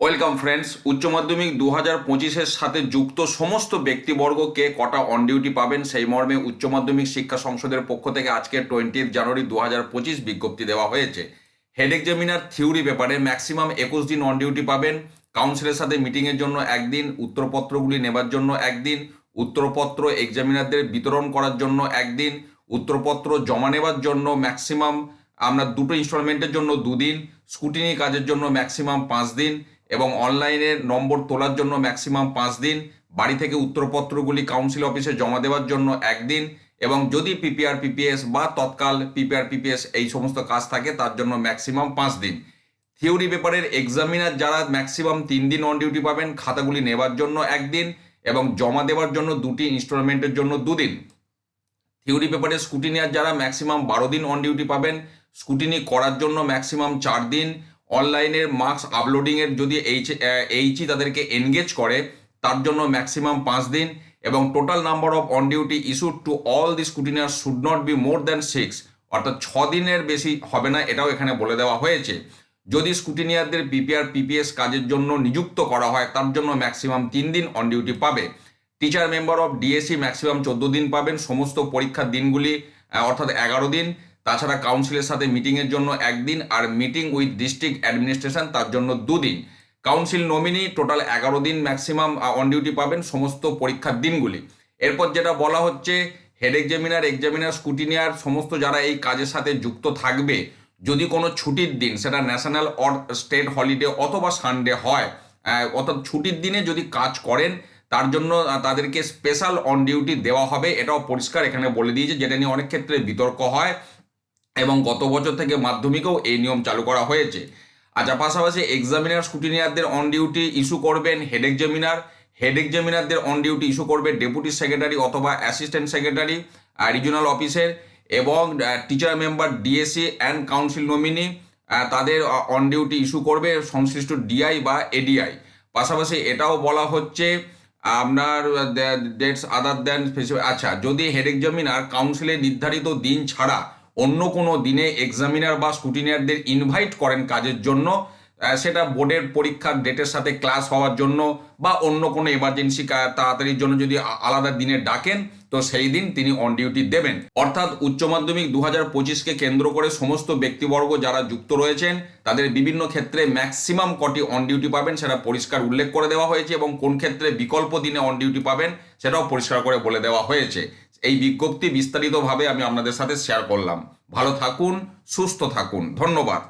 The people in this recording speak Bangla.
ওয়েলকাম ফ্রেন্ডস উচ্চ মাধ্যমিক দু হাজার পঁচিশের সাথে যুক্ত সমস্ত ব্যক্তিবর্গকে কটা অন ডিউটি পাবেন? সেই মর্মে উচ্চ মাধ্যমিক শিক্ষা সংসদের পক্ষ থেকে আজকে টোয়েন্টি জানুয়ারি দু হাজার পঁচিশ বিজ্ঞপ্তি দেওয়া হয়েছে। হেড এক্সামিনার থিওরি পেপারে ম্যাক্সিমাম একুশ দিন অন ডিউটি পাবেন। কাউন্সিলের সাথে মিটিংয়ের জন্য একদিন, উত্তরপত্রগুলি নেবার জন্য একদিন, উত্তরপত্র এক্সামিনারদের বিতরণ করার জন্য একদিন, উত্তরপত্র জমা নেবার জন্য ম্যাক্সিমাম আমরা দুটো ইনস্টলমেন্টের জন্য দুদিন স্কুটিনি কাজের জন্য ম্যাক্সিমাম পাঁচ দিন। এবং অনলাইনে নম্বর তোলার জন্য ম্যাক্সিমাম পাঁচ দিন, বাড়ি থেকে উত্তরপত্রগুলি কাউন্সিল অফিসে জমা দেওয়ার জন্য একদিন এবং যদি পিপিআর পিপিএস বা তৎকাল পিপিআর পিপিএস এই সমস্ত কাজ থাকে, তার জন্য ম্যাক্সিমাম পাঁচ দিন। থিওরি পেপারের এক্সামিনার যারা ম্যাক্সিমাম তিন দিন অন ডিউটি পাবেন, খাতাগুলি নেবার জন্য একদিন এবং জমা দেওয়ার জন্য দুটি ইনস্টলমেন্টের জন্য দুদিন। থিওরি পেপারে স্কুটিনিয়ার যারা ম্যাক্সিমাম বারো দিন অন ডিউটি পাবেন স্কুটিনি করার জন্য ম্যাক্সিমাম চার দিন অনলাইনের মার্কস আপলোডিংয়ের যদি এইচ এইচই তাদেরকে এনগেজ করে, তার জন্য ম্যাক্সিমাম পাঁচ দিন এবং total number of on duty issued to all the scrutineer should not be more than six অর্থাৎ ছ দিনের বেশি হবে না, এটাও এখানে বলে দেওয়া হয়েছে। যদি স্কুটিনিয়ারদের পিপিআর পিপিএস কাজের জন্য নিযুক্ত করা হয়, তার জন্য ম্যাক্সিমাম তিন দিন অন ডিউটি পাবে। Teacher member of DSC maximum চোদ্দ দিন পাবেন, সমস্ত পরীক্ষার দিনগুলি অর্থাৎ এগারো দিন। তাছাড়া কাউন্সিলের সাথে মিটিংয়ের জন্য একদিন আর মিটিং উইথ ডিস্ট্রিক্ট অ্যাডমিনিস্ট্রেশন তার জন্য দুদিন। কাউন্সিল নমিনি টোটাল এগারো দিন ম্যাক্সিমাম অন ডিউটি পাবেন সমস্ত পরীক্ষার দিনগুলি। এরপর যেটা বলা হচ্ছে হেড এক্সামিনার এক্সামিনার স্কুটিনিয়ার সমস্ত যারা এই কাজের সাথে যুক্ত থাকবে, যদি কোনো ছুটির দিন সেটা ন্যাশনাল অর স্টেট হলিডে অথবা সানডে হয় অর্থাৎ ছুটির দিনে যদি কাজ করেন, তার জন্য তাদেরকে স্পেশাল অন ডিউটি দেওয়া হবে। এটাও পরিষ্কার এখানে বলে দিয়েছে, যেটা নিয়ে অনেক ক্ষেত্রে বিতর্ক হয়। এবং গত বছর থেকে মাধ্যমিকেও এই নিয়ম চালু করা হয়েছে। আচ্ছা পাশাপাশি এক্সামিনার স্কুটিনিয়ারদের অন ডিউটি ইস্যু করবেন হেড এক্সামিনার হেড এক্সামিনারদের অন ডিউটি ইস্যু করবে ডেপুটি সেক্রেটারি অথবা অ্যাসিস্ট্যান্ট সেক্রেটারি রিজিওনাল অফিসের এবং teacher member DSC and council nominee তাদের অন ডিউটি ইস্যু করবে সংশ্লিষ্ট ডিআই বা এডিআই পাশাপাশি এটাও বলা হচ্ছে আপনার ডেটস আদার দেন আচ্ছা যদি হেড এক্সামিনার কাউন্সিলের নির্ধারিত দিন ছাড়া অন্য কোনো দিনে এক্সামিনার বা স্কুটিনিয়ারদের ইনভাইট করেন কাজের জন্য সেটা বোর্ডের পরীক্ষার ডেটের সাথে ক্লাস হওয়ার জন্য বা অন্য কোনো এমার্জেন্সি তাড়াতাড়ির জন্য যদি আলাদা দিনে ডাকেন, তো সেই দিন তিনি অন ডিউটি দেবেন। অর্থাৎ উচ্চ মাধ্যমিক দু হাজার পঁচিশকে কেন্দ্র করে সমস্ত ব্যক্তিবর্গ যারা যুক্ত রয়েছেন, তাদের বিভিন্ন ক্ষেত্রে ম্যাক্সিমাম কটি অন ডিউটি পাবেন সেটা পরিষ্কার উল্লেখ করে দেওয়া হয়েছে এবং কোন ক্ষেত্রে বিকল্প দিনে অন ডিউটি পাবেন, সেটাও পরিষ্কার করে বলে দেওয়া হয়েছে। এই বিজ্ঞপ্তি বিস্তারিতভাবে আমি আপনাদের সাথে শেয়ার করলাম। ভালো থাকুন সুস্থ থাকুন। ধন্যবাদ।